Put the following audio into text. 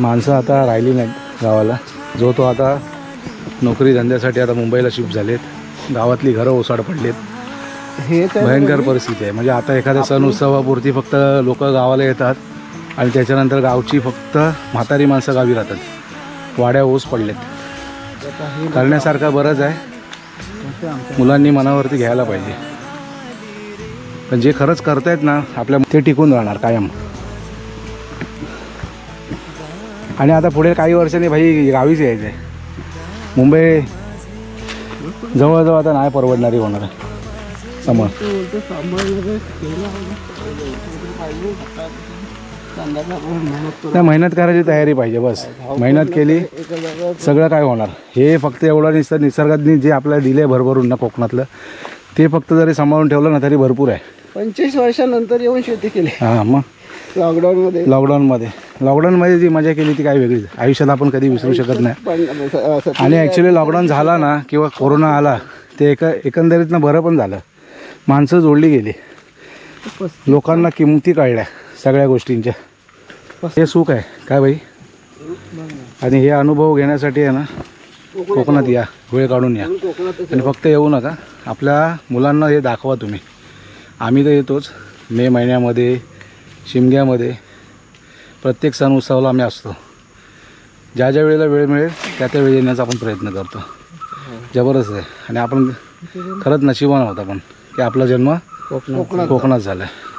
माणसं आता राहिली नाहीत गावाला. जो तो आता नोकरी धंद्यासाठी आता मुंबईला शिफ्ट झालेत. गावातली घरं ओसाड पडलेत. आहे भयंकर परिस्थिती आहे. म्हणजे आता एखाद्या सण उत्सवापुरती फक्त लोक गावाला येतात आणि त्याच्यानंतर गावची फक्त म्हातारी माणसं गावी राहतात. वाड्या ओस पडलेत. हे करण्यासारखं बरंच आहे. मुलांनी मनावरती घ्यायला पाहिजे. पण जे खरंच करतायत ना आपल्या ते टिकून राहणार कायम. आणि आता पुढे काही वर्षांनी भाई गावीच यायचं आहे मुंबई जवळजवळ आता नाही परवडणारी होणार. करू त्या मेहनत करायची तयारी पाहिजे बस. मेहनत केली सगळं काय होणार. हे फक्त एवढं निसर्ग निसर्गाने जे आपल्याला दिले भरभरून ना कोकणातलं ते फक्त जरी सांभाळून ठेवलं ना तरी भरपूर आहे. पंचवीस वर्षानंतर येऊन शेती केली. हां मग. लॉकडाऊनमध्ये लॉकडाऊनमध्ये लॉकडाऊनमध्ये जी मजा केली ती काय वेगळीच. आयुष्यात आपण कधी विसरू शकत नाही. आणि ॲक्च्युली लॉकडाऊन झाला ना किंवा कोरोना आला ते एक एकंदरीतनं बरं पण झालं. माणसं जोडली गेली. लोकांना किमती कळल्या सगळ्या गोष्टींच्या. हे सुख आहे. काय बाई? आणि हे अनुभव घेण्यासाठी आहे ना कोकणात या वेळ काढून या. आणि फक्त येऊ नका. आपल्या मुलांना हे दाखवा तुम्ही. आम्ही तर येतोच. मे महिन्यामध्ये शिमग्यामध्ये प्रत्येक सण उत्सवाला आम्ही असतो. ज्या ज्या वेळेला वेळ मिळेल त्या त्या वेळी येण्याचा आपण प्रयत्न करतो. जबरदस्त आहे. आणि आपण खरंच नशिबान आहोत आपण की आपला जन्म कोकणात. कोकणात झाला आहे